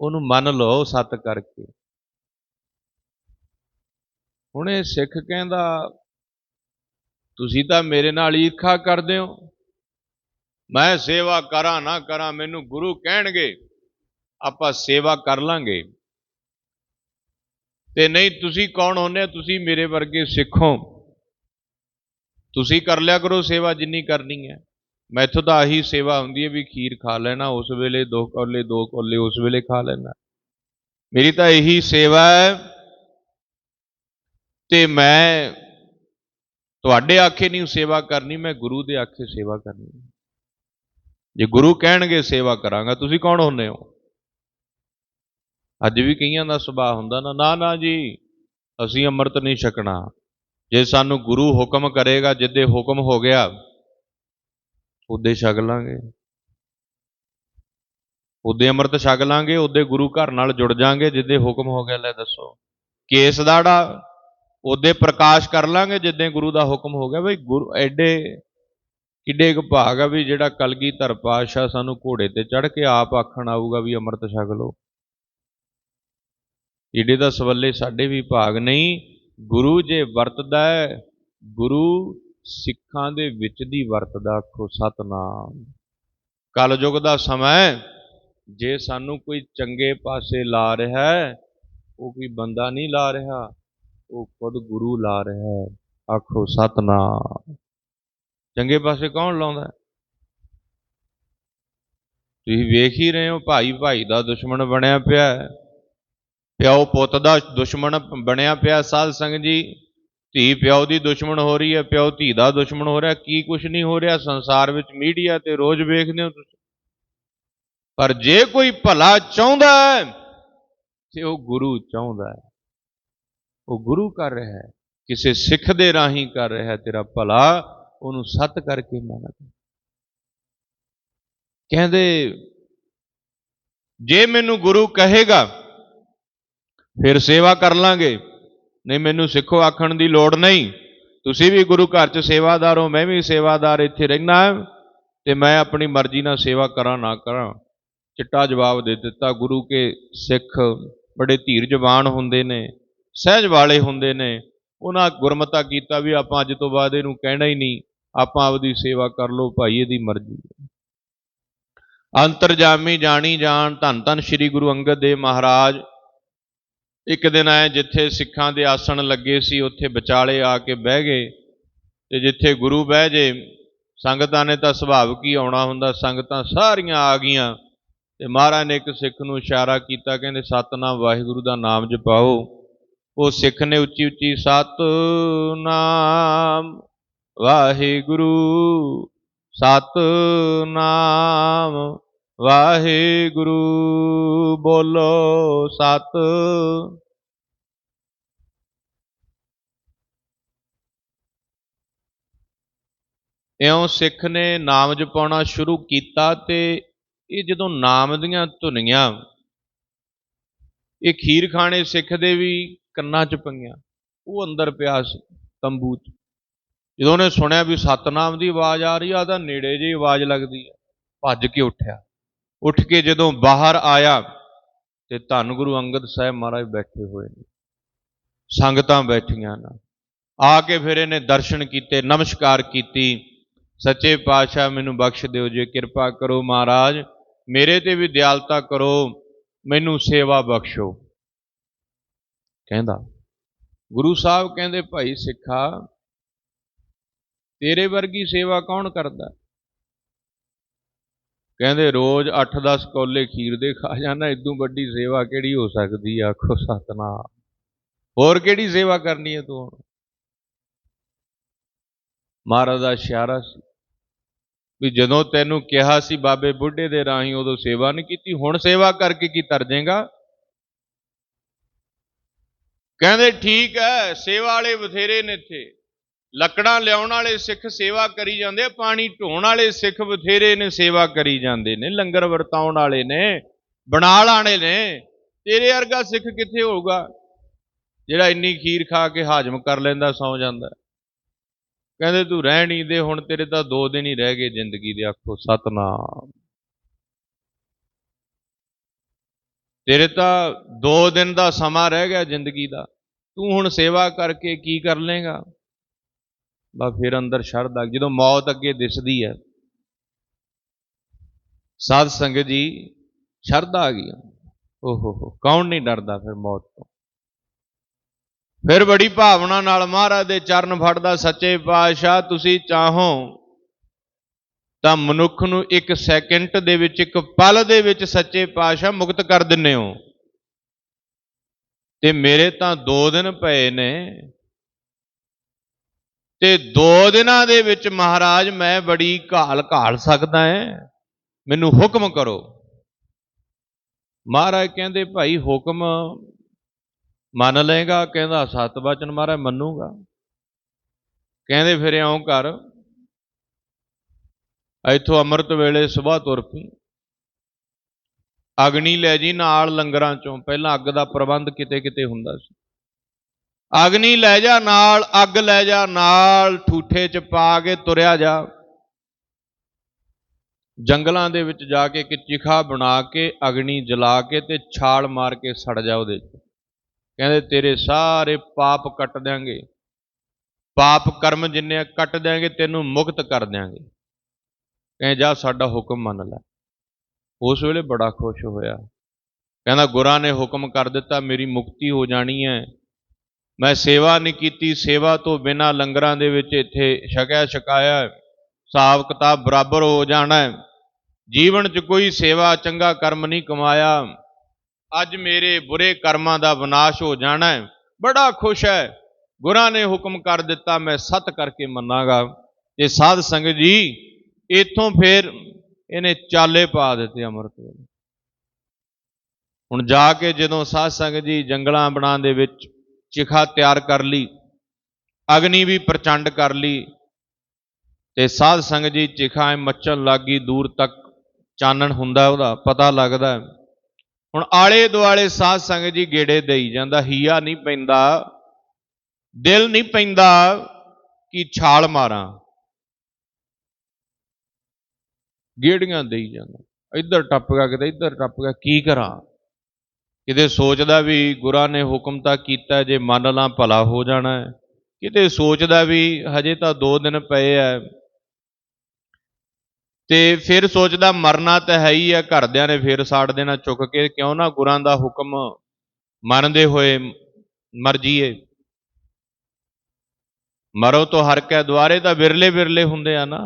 ਉਹਨੂੰ ਮੰਨ ਲਓ ਸਤ ਕਰਕੇ। ਹੁਣ ਇਹ ਸਿੱਖ ਕਹਿੰਦਾ, ਤੁਸੀਂ ਤਾਂ ਮੇਰੇ ਨਾਲ ਈਰਖਾ ਕਰਦੇ ਹੋ। ਮੈਂ ਸੇਵਾ ਕਰਾਂ ਨਾ ਕਰਾਂ, ਮੈਨੂੰ ਗੁਰੂ ਕਹਿਣਗੇ। ਆਪਾਂ ਸੇਵਾ ਕਰ ਲਾਂਗੇ। ਤੇ ਨਹੀਂ, ਤੁਸੀਂ ਕੌਣ ਹੁੰਨੇ? ਤੁਸੀਂ ਮੇਰੇ ਵਰਗੇ ਸਿੱਖੋ ਤੁਸੀਂ ਕਰ ਲਿਆ ਕਰੋ ਸੇਵਾ ਜਿੰਨੀ ਕਰਨੀ ਹੈ। ਮੈਥੋਂ ਤਾਂ ਆਹੀ ਸੇਵਾ ਹੁੰਦੀ ਹੈ ਵੀ ਖੀਰ ਖਾ ਲੈਣਾ, ਉਸ ਵੇਲੇ ਦੋ ਕੋਲੇ ਦੋ ਕੋਲੇ ਉਸ ਵੇਲੇ ਖਾ ਲੈਣਾ। ਮੇਰੀ ਤਾਂ ਇਹੀ ਸੇਵਾ ਹੈ ਤੇ ਮੈਂ ਤੁਹਾਡੇ ਆਖੇ ਨਹੀਂ ਸੇਵਾ ਕਰਨੀ, ਮੈਂ ਗੁਰੂ ਦੇ ਆਖੇ ਸੇਵਾ ਕਰਨੀ। ਜੇ ਗੁਰੂ ਕਹਿਣਗੇ ਸੇਵਾ ਕਰਾਂਗਾ, ਤੁਸੀਂ ਕੌਣ ਹੁੰਨੇ ਹੋ? ਅੱਜ ਵੀ ਕਈਆਂ ਦਾ ਸੁਭਾਅ ਹੁੰਦਾ ਨਾ ਨਾ ਨਾ ਜੀ, ਅਸੀਂ ਅੰਮ੍ਰਿਤ ਨਹੀਂ ਛਕਣਾ। ਜੇ ਸਾਨੂੰ ਗੁਰੂ ਹੁਕਮ ਕਰੇਗਾ, ਜਿੱਦੇ ਹੁਕਮ ਹੋ ਗਿਆ, ਉਹਦੇ ਛਕ ਲਾਂਗੇ। ਉਹਦੇ ਅੰਮ੍ਰਿਤ ਛਕ ਲਾਂਗੇ, ਉਹਦੇ ਗੁਰੂ ਘਰ ਨਾਲ ਜੁੜ ਜਾਾਂਗੇ, ਜਿੱਦੇ ਹੁਕਮ ਹੋ ਗਿਆ, ਲੈ ਦੱਸੋ। ਕੇਸ ਦਾੜਾ ਉਹਦੇ ਪ੍ਰਕਾਸ਼ ਕਰ ਲਾਂਗੇ ਜਿੱਦਾਂ ਗੁਰੂ ਦਾ ਹੁਕਮ ਹੋ ਗਿਆ ਬਈ ਗੁਰੂ ਐਡੇ ਕਿੱਡੇ ਕੁ ਭਾਗ ਆ ਵੀ ਜਿਹੜਾ ਕਲਗੀਧਰ ਪਾਤਸ਼ਾਹ ਸਾਨੂੰ ਘੋੜੇ ਤੇ ਚੜ ਕੇ ਆਪ ਆਖਣ ਆਊਗਾ ਵੀ ਅੰਮ੍ਰਿਤ ਛਕ ਲਓ। ਏਡੇ ਦਾ ਸਵੱਲੇ ਸਾਡੇ ਵੀ ਭਾਗ ਨਹੀਂ। ਗੁਰੂ ਜੇ ਵਰਤਦਾ ਹੈ, ਗੁਰੂ ਸਿੱਖਾਂ ਦੇ ਵਿੱਚ ਦੀ ਵਰਤਦਾ ਆਖੋ ਸਤਨਾਮ। ਕਲਯੁਗ ਦਾ ਸਮਾਂ ਜੇ ਸਾਨੂੰ ਕੋਈ ਚੰਗੇ ਪਾਸੇ ਲਾ ਰਿਹਾ ਹੈ, ਉਹ ਕੋਈ ਬੰਦਾ ਨਹੀਂ ਲਾ ਰਿਹਾ। ਉਹ ਖੁਦ ਗੁਰੂ ਲਾ ਰਿਹਾ ਹੈ। ਆਖੋ, ਸਤਨਾਮ। ਚੰਗੇ ਪਾਸੇ ਕੌਣ ਲਾਉਂਦਾ ਤੁਸੀਂ ਵੇਖ ਹੀ ਰਹੇ ਹੋ ਭਾਈ ਭਾਈ ਦਾ ਦੁਸ਼ਮਣ ਬਣਿਆ ਪਿਆ ਹੈ। ਪਿਓ ਪੁੱਤ ਦਾ ਦੁਸ਼ਮਣ ਬਣਿਆ ਪਿਆ ਸਾਧ ਸੰਗਤ ਜੀ, ਧੀ ਪਿਓ ਦੀ ਦੁਸ਼ਮਣ ਹੋ ਰਹੀ ਹੈ। ਪਿਓ ਧੀ ਦਾ ਦੁਸ਼ਮਣ ਹੋ ਰਿਹਾ ਕੀ ਕੁਝ ਨਹੀਂ ਹੋ ਰਿਹਾ। ਸੰਸਾਰ ਵਿੱਚ ਮੀਡੀਆ ਤੇ ਰੋਜ਼ ਵੇਖਦੇ ਹੋ ਤੁਸੀਂ। ਪਰ ਜੇ ਕੋਈ ਭਲਾ ਚਾਹੁੰਦਾ ਹੈ, ਤੇ ਉਹ ਗੁਰੂ ਚਾਹੁੰਦਾ ਹੈ। ਉਹ ਗੁਰੂ ਕਰ ਰਿਹਾ ਹੈ, ਕਿਸੇ ਸਿੱਖ ਦੇ ਰਾਹੀਂ ਕਰ ਰਿਹਾ ਹੈ, ਤੇਰਾ ਭਲਾ ਉਹਨੂੰ ਸੱਤ ਕਰਕੇ ਮੰਨ ਕਹਿੰਦੇ, ਜੇ ਮੈਨੂੰ ਗੁਰੂ ਕਹੇਗਾ, ਫਿਰ ਸੇਵਾ ਕਰ ਲਾਂਗੇ। ਨਹੀਂ, ਮੈਨੂੰ ਸਿੱਖੋ ਆਖਣ ਦੀ ਲੋੜ ਨਹੀਂ। ਤੁਸੀਂ ਵੀ ਗੁਰੂ ਘਰ 'ਚ ਸੇਵਾਦਾਰ ਹੋ, ਮੈਂ ਵੀ ਸੇਵਾਦਾਰ ਇੱਥੇ ਰਹਿਣਾ ਤੇ ਮੈਂ ਆਪਣੀ ਮਰਜ਼ੀ ਨਾਲ ਸੇਵਾ ਕਰਾਂ ਨਾ ਕਰਾਂ। ਚਿੱਟਾ ਜਵਾਬ ਦੇ ਦਿੱਤਾ। ਗੁਰੂ ਕੇ ਸਿੱਖ ਬੜੇ ਧੀਰ ਜਵਾਨ ਹੁੰਦੇ ਨੇ। ਸਹਿਜ ਵਾਲੇ ਹੁੰਦੇ ਨੇ। ਉਹਨਾਂ ਗੁਰਮਤਾ ਕੀਤਾ ਵੀ ਆਪਾਂ ਅੱਜ ਤੋਂ ਬਾਅਦ ਇਹਨੂੰ ਕਹਿਣਾ ਹੀ ਨਹੀਂ, ਆਪਾਂ ਆਪਦੀ ਸੇਵਾ ਕਰ ਲਓ ਭਾਈ, ਇਹਦੀ ਮਰਜ਼ੀ ਹੈ। ਅੰਤਰਜਾਮੀ ਜਾਣੀ ਜਾਣ ਧੰਨ ਧੰਨ ਸ੍ਰੀ ਗੁਰੂ ਅੰਗਦ ਦੇਵ ਮਹਾਰਾਜ। ਇੱਕ ਦਿਨ ਆਏ ਜਿੱਥੇ ਸਿੱਖਾਂ ਦੇ ਆਸਣ ਲੱਗੇ ਸੀ, ਉੱਥੇ ਵਿਚਾਲੇ ਆ ਕੇ ਬਹਿ ਗਏ। ਤੇ ਜਿੱਥੇ ਗੁਰੂ ਬਹਿ ਜੇ, ਸੰਗਤਾਂ ਨੇ ਤਾਂ ਸੁਭਾਵ ਹੀ ਆਉਣਾ ਹੁੰਦਾ, ਸੰਗਤਾਂ ਸਾਰੀਆਂ ਆ ਗਈਆਂ। ਤੇ ਮਹਾਰਾਜ ਨੇ ਇੱਕ ਸਿੱਖ ਨੂੰ ਇਸ਼ਾਰਾ ਕੀਤਾ, ਕਹਿੰਦੇ, ਸਤਨਾਮ ਵਾਹਿਗੁਰੂ ਦਾ ਨਾਮ ਜਪਾਓ। ਉਹ ਸਿੱਖ ਨੇ ਉੱਚੀ ਉੱਚੀ ਸਤਨਾਮ ਵਾਹਿਗੁਰੂ ਸਤਨਾਮ ਵਾਹਿਗੁਰੂ ਬੋਲੋ ਸਤ। ਇਉਂ ਸਿੱਖ ਨੇ ਨਾਮ ਜਪਾਉਣਾ ਸ਼ੁਰੂ ਕੀਤਾ ਤੇ ਇਹ ਜਦੋਂ ਨਾਮ ਦੀਆਂ ਧੁਨੀਆਂ, ਇਹ ਖੀਰ ਖਾਣੇ ਸਿੱਖ ਦੇ ਵੀ ਕੰਨਾਂ 'ਚ ਪਈਆਂ, ਉਹ ਅੰਦਰ ਪਿਆ ਸੀ ਤੰਬੂ 'ਚ। ਜਦੋਂ ਉਹਨੇ ਸੁਣਿਆ ਵੀ ਸਤਨਾਮ ਦੀ ਆਵਾਜ਼ ਆ ਰਹੀ ਆ ਤਾਂ ਨੇੜੇ ਜਿਹੀ ਆਵਾਜ਼ ਲੱਗਦੀ ਹੈ ਭੱਜ ਕੇ ਉੱਠਿਆ। ਉੱਠ ਕੇ ਜਦੋਂ ਬਾਹਰ ਆਇਆ ਤੇ ਧੰਨ ਗੁਰੂ ਅੰਗਦ ਸਾਹਿਬ ਮਹਾਰਾਜ ਬੈਠੇ ਹੋਏ ਨੇ। ਸੰਗਤਾਂ ਬੈਠੀਆਂ ਨੇ। ਆ ਕੇ ਫਿਰ ਇਹਨੇ ਦਰਸ਼ਨ ਕੀਤੇ, ਨਮਸਕਾਰ ਕੀਤੀ। ਸੱਚੇ ਪਾਤਸ਼ਾਹ, ਮੈਨੂੰ ਬਖਸ਼ ਦਿਓ ਜੇ, ਕਿਰਪਾ ਕਰੋ ਮਹਾਰਾਜ। ਮੇਰੇ ਤੇ ਵੀ ਦਿਆਲਤਾ ਕਰੋ, ਮੈਨੂੰ ਸੇਵਾ ਬਖਸ਼ੋ। ਕਹਿੰਦਾ, ਗੁਰੂ ਸਾਹਿਬ ਕਹਿੰਦੇ, ਭਾਈ ਸਿੱਖਾ, ਤੇਰੇ ਵਰਗੀ ਸੇਵਾ ਕੌਣ ਕਰਦਾ? ਕਹਿੰਦੇ, ਰੋਜ਼ 8-10 ਕੋਲੇ ਖੀਰ ਦੇ ਖਾ ਜਾਣਾ ਇਦੋਂ ਵੱਡੀ ਸੇਵਾ ਕਿਹੜੀ ਹੋ ਸਕਦੀ ਆ? ਆਖੋ, ਸਤਨਾਮ। ਹੋਰ ਕਿਹੜੀ ਸੇਵਾ ਕਰਨੀ ਹੈ ਤੂੰ ਮਹਾਰਾਜ ਦਾ ਇਸ਼ਾਰਾ ਸੀ ਵੀ ਜਦੋਂ ਤੈਨੂੰ ਕਿਹਾ ਸੀ ਬਾਬੇ ਬੁੱਢੇ ਦੇ ਰਾਹੀਂ ਉਦੋਂ ਸੇਵਾ ਨਹੀਂ ਕੀਤੀ, ਹੁਣ ਸੇਵਾ ਕਰਕੇ ਕੀ ਤਰ ਜਾਏਗਾ ਕਹਿੰਦੇ ਠੀਕ ਹੈ, ਸੇਵਾ ਵਾਲੇ ਬਥੇਰੇ ਨੇ ਇੱਥੇ। ਲੱਕੜਾਂ ਲਿਆਉਣ ਵਾਲੇ ਸਿੱਖ ਸੇਵਾ ਕਰੀ ਜਾਂਦੇ ਪਾਣੀ ਢੋਣ ਵਾਲੇ ਸਿੱਖ ਬਥੇਰੇ ਨੇ ਸੇਵਾ ਕਰੀ ਜਾਂਦੇ ਨੇ, ਲੰਗਰ ਵਰਤਾਉਣ ਵਾਲੇ ਨੇ, ਬਣਾ ਲਾਣੇ ਨੇ। ਤੇਰੇ ਵਰਗਾ ਸਿੱਖ ਕਿੱਥੇ ਹੋਊਗਾ? ਜਿਹੜਾ ਇੰਨੀ ਖੀਰ ਖਾ ਕੇ ਹਾਜ਼ਮ ਕਰ ਲੈਂਦਾ, ਸੌ ਜਾਂਦਾ। ਕਹਿੰਦੇ ਤੂੰ ਰਹਿ ਨਹੀਂ ਦੇ, ਹੁਣ ਤੇਰੇ ਤਾਂ ਦੋ ਦਿਨ ਹੀ ਰਹਿ ਗਏ ਜ਼ਿੰਦਗੀ ਦੇ, ਆਖੋ ਸਤਨਾਮ। ਤੇਰੇ ਤਾਂ ਦੋ ਦਿਨ ਦਾ ਸਮਾਂ ਰਹਿ ਗਿਆ ਜ਼ਿੰਦਗੀ ਦਾ। ਤੂੰ ਹੁਣ ਸੇਵਾ ਕਰਕੇ ਕੀ ਕਰ ਲੇਗਾ ਬਾ ਫਿਰ ਅੰਦਰ ਸ਼ਰਧਾ ਜਦੋਂ ਮੌਤ ਅੱਗੇ ਦਿਸਦੀ ਹੈ, ਸਾਧ ਸੰਗਤ ਜੀ ਸ਼ਰਧਾ ਆ ਗਈ ਓਹੋ ਹੋ, ਕੌਣ ਨਹੀਂ ਡਰਦਾ ਫਿਰ ਮੌਤ ਤੋਂ? ਫਿਰ ਬੜੀ ਭਾਵਨਾ ਨਾਲ ਮਹਾਰਾਜ ਦੇ ਚਰਨ ਫੜਦਾ, ਸੱਚੇ ਪਾਤਸ਼ਾਹ, ਤੁਸੀਂ ਚਾਹੋ ਤਾਂ ਮਨੁੱਖ ਨੂੰ ਇੱਕ ਸੈਕਿੰਡ ਦੇ ਵਿੱਚ, ਇੱਕ ਪਲ ਦੇ ਵਿੱਚ ਸੱਚੇ ਪਾਤਸ਼ਾਹ ਮੁਕਤ ਕਰ ਦਿੰਨੇ ਹੋ। ਤੇ ਮੇਰੇ ਤਾਂ 2 ਦਿਨ ਪਏ ਨੇ। ਤੇ 2 ਦਿਨਾਂ ਦੇ ਵਿੱਚ ਮਹਾਰਾਜ ਮੈਂ ਬੜੀ ਘਾਲ ਘਾਲ ਸਕਦਾ ਹਾਂ ਮੈਨੂੰ ਹੁਕਮ ਕਰੋ। ਮਹਾਰਾਜ ਕਹਿੰਦੇ, ਭਾਈ ਹੁਕਮ ਮੰਨ ਲਏਗਾ। ਕਹਿੰਦਾ, ਸਤ ਵਚਨ ਮਹਾਰਾਜ ਮੰਨੂਗਾ। ਕਹਿੰਦੇ, ਫਿਰ ਇਉਂ ਕਰ ਇੱਥੋਂ ਅੰਮ੍ਰਿਤ ਵੇਲੇ ਸਵੇਰ ਤੁਰ ਪਈ। ਅਗਨੀ ਲੈ ਜੀ ਨਾਲ ਲੰਗਰਾਂ ਚੋਂ, ਪਹਿਲਾਂ ਅੱਗ ਦਾ ਪ੍ਰਬੰਧ ਕਿਤੇ ਕਿਤੇ ਹੁੰਦਾ ਸੀ। ਅਗਨੀ ਲੈ ਜਾ ਨਾਲ, ਅੱਗ ਲੈ ਜਾ ਨਾਲ, ਠੂਠੇ ਚ ਪਾ ਕੇ ਤੁਰਿਆ ਜਾ। ਜੰਗਲਾਂ ਦੇ ਵਿੱਚ ਜਾ ਕੇ ਇੱਕ ਚਿਖਾ ਬਣਾ ਕੇ ਅਗਨੀ ਜਲਾ ਕੇ ਤੇ ਛਾਲ ਮਾਰ ਕੇ ਸੜ ਜਾ ਉਹਦੇ 'ਚ। ਕਹਿੰਦੇ, ਤੇਰੇ ਸਾਰੇ ਪਾਪ ਕੱਟ ਦਿਆਂਗੇ। ਪਾਪ ਕਰਮ ਜਿੰਨੇ ਕੱਟ ਦਿਆਂਗੇ, ਤੈਨੂੰ ਮੁਕਤ ਕਰ ਦਿਆਂਗੇ। ਕਹਿੰਦੇ, ਜਾ, ਸਾਡਾ ਹੁਕਮ ਮੰਨ ਲੈ। ਉਸ ਵੇਲੇ ਬੜਾ ਖੁਸ਼ ਹੋਇਆ। ਕਹਿੰਦਾ, ਗੁਰਾਂ ਨੇ ਹੁਕਮ ਕਰ ਦਿੱਤਾ, ਮੇਰੀ ਮੁਕਤੀ ਹੋ ਜਾਣੀ ਹੈ। ਮੈਂ ਸੇਵਾ ਨਹੀਂ ਕੀਤੀ, ਸੇਵਾ ਤੋਂ ਬਿਨਾ ਲੰਗਰਾਂ ਦੇ ਵਿੱਚ ਇੱਥੇ ਛਕਿਆ, ਛਕਾਇਆ ਹਿਸਾਬ ਕਿਤਾਬ ਬਰਾਬਰ ਹੋ ਜਾਣਾ ਜੀਵਨ 'ਚ ਕੋਈ ਸੇਵਾ, ਚੰਗਾ ਕਰਮ ਨਹੀਂ ਕਮਾਇਆ। ਅੱਜ ਮੇਰੇ ਬੁਰੇ ਕਰਮਾਂ ਦਾ ਵਿਨਾਸ਼ ਹੋ ਜਾਣਾ ਹੈ। ਬੜਾ ਖੁਸ਼ ਹੈ। ਗੁਰਾਂ ਨੇ ਹੁਕਮ ਕਰ ਦਿੱਤਾ, ਮੈਂ ਸੱਤ ਕਰਕੇ ਮੰਨਾਂਗਾ। ਤੇ ਸਾਧ ਸੰਗਤ ਜੀ ਇਥੋਂ ਫਿਰ ਇਹਨੇ ਚਾਲੇ ਪਾ ਦਿੱਤੇ ਅੰਮ੍ਰਿਤ ਵੇਲੇ। ਹੁਣ ਜਾ ਕੇ ਜਦੋਂ ਸਾਧ ਸੰਗਤ ਜੀ ਜੰਗਲਾਂ ਬਣਾ ਦੇ ਵਿੱਚ ਚਿਖਾ ਤਿਆਰ ਕਰ ਲਈ, ਅਗਨੀ ਵੀ ਪ੍ਰਚੰਡ ਕਰ ਲਈ, ਤੇ ਸਾਧ ਸੰਗਤ ਜੀ ਚਿਖਾ ਮੱਚਣ ਲੱਗੀ ਦੂਰ ਤੱਕ ਚਾਨਣ ਹੁੰਦਾ ਉਹਦਾ, ਪਤਾ ਲੱਗਦਾ ਹੁਣ ਆਲੇ ਦੁਆਲੇ ਸਾਧ ਸੰਗਤ ਜੀ ਗੇੜੇ ਦੇਈ ਜਾਂਦਾ, ਹੀਆ ਨਹੀਂ ਪੈਂਦਾ, ਦਿਲ ਨਹੀਂ ਪੈਂਦਾ ਕਿ ਛਾਲ ਮਾਰਾਂ। ਗੇੜੀਆਂ ਦੇਈ ਜਾਂਦਾ। ਇੱਧਰ ਟੱਪ ਗਿਆ, ਕਿਤੇ ਇੱਧਰ ਟੱਪ ਗਿਆ, ਕੀ ਕਰਾਂ? ਕਿਤੇ ਸੋਚਦਾ ਵੀ ਗੁਰਾਂ ਨੇ ਹੁਕਮ ਤਾਂ ਕੀਤਾ ਜੇ ਮੰਨ ਲਾਂ ਭਲਾ ਹੋ ਜਾਣਾ ਹੈ। ਕਿਤੇ ਸੋਚਦਾ ਵੀ ਹਜੇ ਤਾਂ 2 ਦਿਨ ਪਏ ਐ। ਤੇ ਫਿਰ ਸੋਚਦਾ ਮਰਨਾ ਤਾਂ ਹੈ ਹੀ ਆ ਘਰਦਿਆਂ ਨੇ ਫਿਰ ਸਾੜ ਦੇਣਾ ਚੁੱਕ ਕੇ, ਕਿਉਂ ਨਾ ਗੁਰਾਂ ਦਾ ਹੁਕਮ ਮੰਨਦੇ ਹੋਏ ਮਰ ਜੀਏ ਮਰੋ ਤੋਂ ਹਰ ਕੈ ਦੁਆਰੇ ਤਾਂ ਵਿਰਲੇ ਵਿਰਲੇ ਹੁੰਦੇ ਆ ਨਾ।